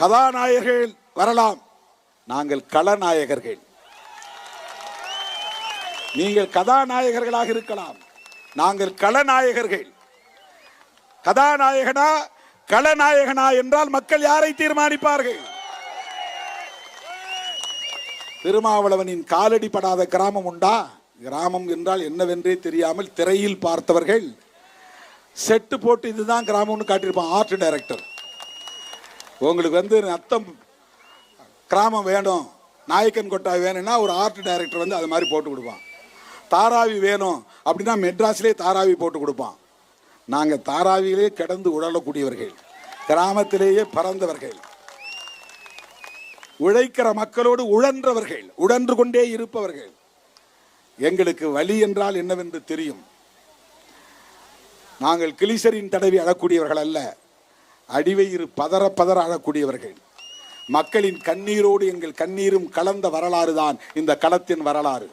கதாநாயகர்கள் வரலாம். நாங்கள் களநாயகர்கள் நீங்கள் கதாநாயகர்களாக இருக்கலாம். நாங்கள் களநாயகர்கள் கதாநாயகனா களநாயகனா என்றால் மக்கள் யாரை தீர்மானிப்பார்கள்? திருமாவளவனின் காலடி படாத கிராமம் உண்டா? கிராமம் என்றால் என்னவென்றே தெரியாமல் திரையில் பார்த்தவர்கள். செட்டு போட்டு இதுதான் கிராமம்னு காட்டியிருப்பான் ஆர்ட் டைரக்டர் உங்களுக்கு வந்து நத்தம் கிராமம் வேணும். நாயக்கன் கொட்டாய் வேணும்னா ஒரு ஆர்ட் டைரக்டர் வந்து அது மாதிரி போட்டு கொடுப்பான். தாராவி வேணும் அப்படின்னா மெட்ராஸ்லேயே தாராவி போட்டு கொடுப்பான். நாங்கள் தாராவியிலே கிடந்து உழலக்கூடியவர்கள் கிராமத்திலேயே பறந்தவர்கள் உழைக்கிற மக்களோடு உழன்றவர்கள் உழன்று கொண்டே இருப்பவர்கள். எங்களுக்கு வலி என்றால் என்னவென்று தெரியும். நாங்கள் கிளிசரின் தடவி அழக்கூடியவர்கள் அல்ல. அடிவயிறு பதற பதற அழக்கூடியவர்கள் மக்களின் கண்ணீரோடு எங்கள் கண்ணீரும் கலந்த வரலாறு தான் இந்த களத்தின் வரலாறு.